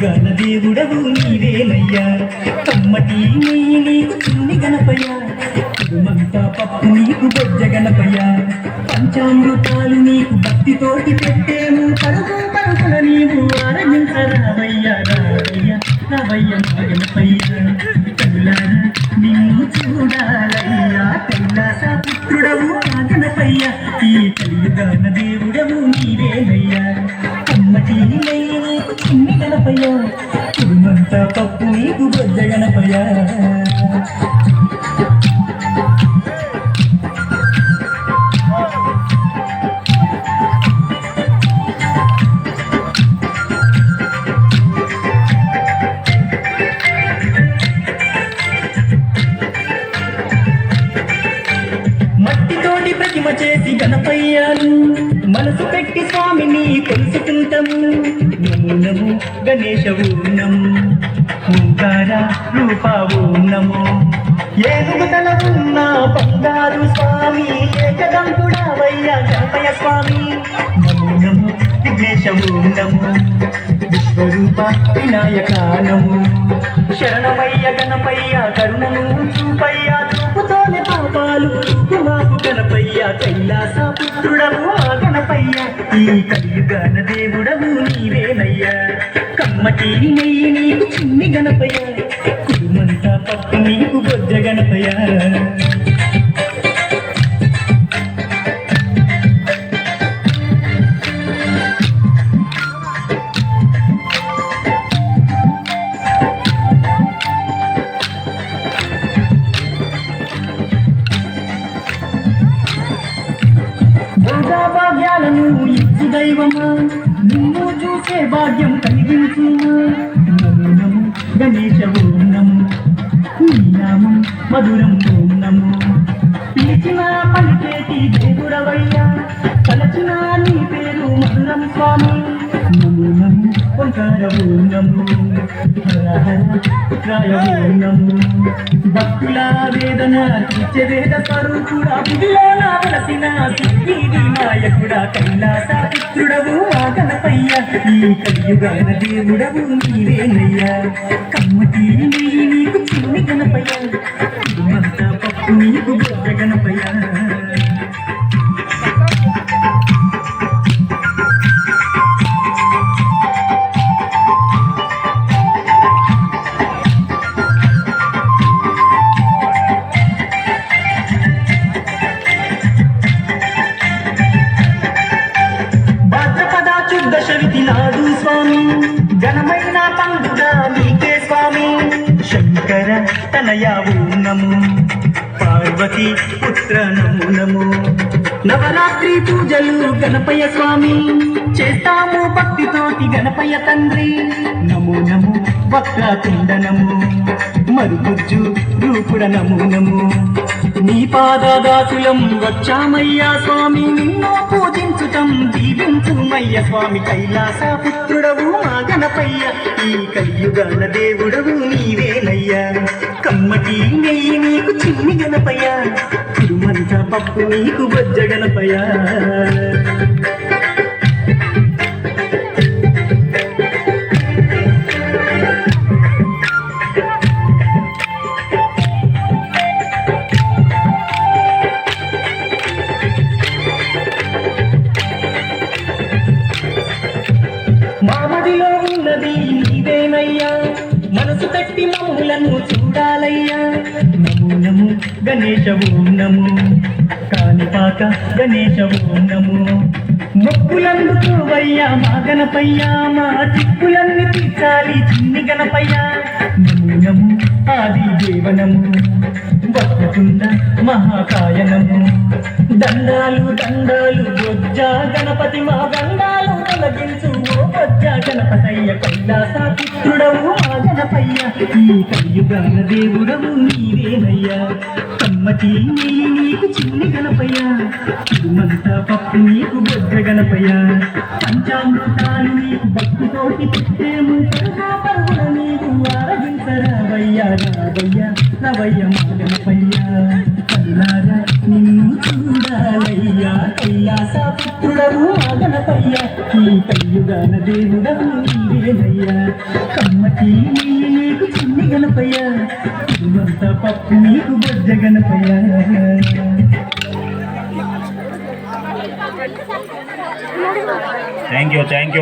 కలియుగాన దేవుడవు నీవేనయ్యా. కమ్మటి నెయ్యి నీకు చిన్ని గణపయ్యా. కుడుమంతా పప్పు నీకు బొజ్జ గణపయ్యా. పంచామృతాలు నీకు భక్తితోటి పెట్టేము. పరుగు పరుగున నీవు ఆరగించరావయ్యా రావయ్య రావయ్య మా గణపయ్య నిన్ను చూడాలి. గణపయ్య కుడుమంతా పప్పు నీకు బొజ్జ గణపయ్య. మట్టితోటి ప్రతిమ చేసి గణపయ్యాను మనసు పెట్టి స్వామిని కొలుసుకుంటాము నమో నమో గణేశవు నము ఓంకార రూపావు నమో ఏనుగుతల ఉన్న బంగారు స్వామి ఏకదంతుడవయ్య గణపయ్య స్వామి. నమో నమో విఘ్నేశవు నమో విశ్వరూప వినాయక నమో శరణమయ్య గణపయ్య గణపయ్య ఈ కలియుగాన దేవుడవు నీవేనయ్యా. కమ్మటి నెయ్యి నీకు చిన్ని గణపయ్యా. కుడుమంతా పప్పు నీకు బొజ్జ గణపయ్యా. నిన్ను చూసే భాగ్యం కలిగించు నమో నమో గణేశ ఓం నమో నీ నామం మధురం ఓం నమో పిలిచిన పలికేటి దేవుడవయ్యా. తలచిన నీ పేరు మధురం స్వామి. నమో ఓంకార ఓం ఓం భక్తుల వేదన వేద స్వరూపుడా. బుడిలో నా సిద్ధి వినాయకుడా కైలాస పుత్రుడవు. ఈ కలియుగాన దేవుడవు నీవేనయ్యా. కమ్మటి నీకు చిన్ని గణపయ్య. కుటుంబంతా పప్పు నీకు గొప్ప గణపయ్య. భాద్రపద నాడు స్వామి. జనమైన పండుగ మీకే స్వామి. శంకర తనయావు నము పార్వతి పుత్ర నము నము నవరాత్రి పూజలు గణపయ్య స్వామి. చేస్తాము భక్తితోటి గణపయ్య తండ్రి. నమో నము వక్రతుండ నమో మరుగుజ్జు రూపుడ నమో నమో నీ పాదదాసులం వచ్చామయ్యా స్వామి. నిన్ను పూజించుటం దీవిం దీవించుమయ్య స్వామి కైలాస పుత్రుడవు మా గణపయ్య. ఈ కలియుగాన దేవుడవు నీవేనయ్యా. కమ్మటి నెయ్యి నీకు చిన్ని గణపయ్య. తిరుమంత పప్పు నీకు బొజ్జ గణపయ్య. మనసు మమ్ములను చూడాలయ్యా. నమో నమో గణేశ ఓం నమో కానిపాక గణేశ ఓం నమో మొక్కులందుకోవయ్యా మా గణపయ్యా మా చిక్కులన్నీ తీర్చాలి చిన్ని గణపయ్యా. నమో నమో ఆది దేవనము. వక్రతుండ మహాకాయనము. దండాలు దండాలు ఈ కలియుగాన దేవుడవు నీవేనయ్యా. కమ్మటి నెయ్యి నీకు చిన్ని గణపయ్యా. తిరుమంతా పప్పు నీకు బొజ్జ గణపయ్యా. పంచామృతాలు నీకు భక్తితోటి పెట్టేము. పరుగా నీకు ఆరగించరావయ్యా రావయ్యా రవయ్య మా గణపయ్యా. కల్లారా నిన్ను చూడాలయ్యా. కైలాస పుత్రుడవు మా గణపయ్యా. నీ ఈ కయ్యుగాన దేవుడవు నీవేనయ్యా. కమ్మకి నీకు గణపయ్య ఇదంతా పప్పు నీకు బొజ్జ Ganapayya thank you thank you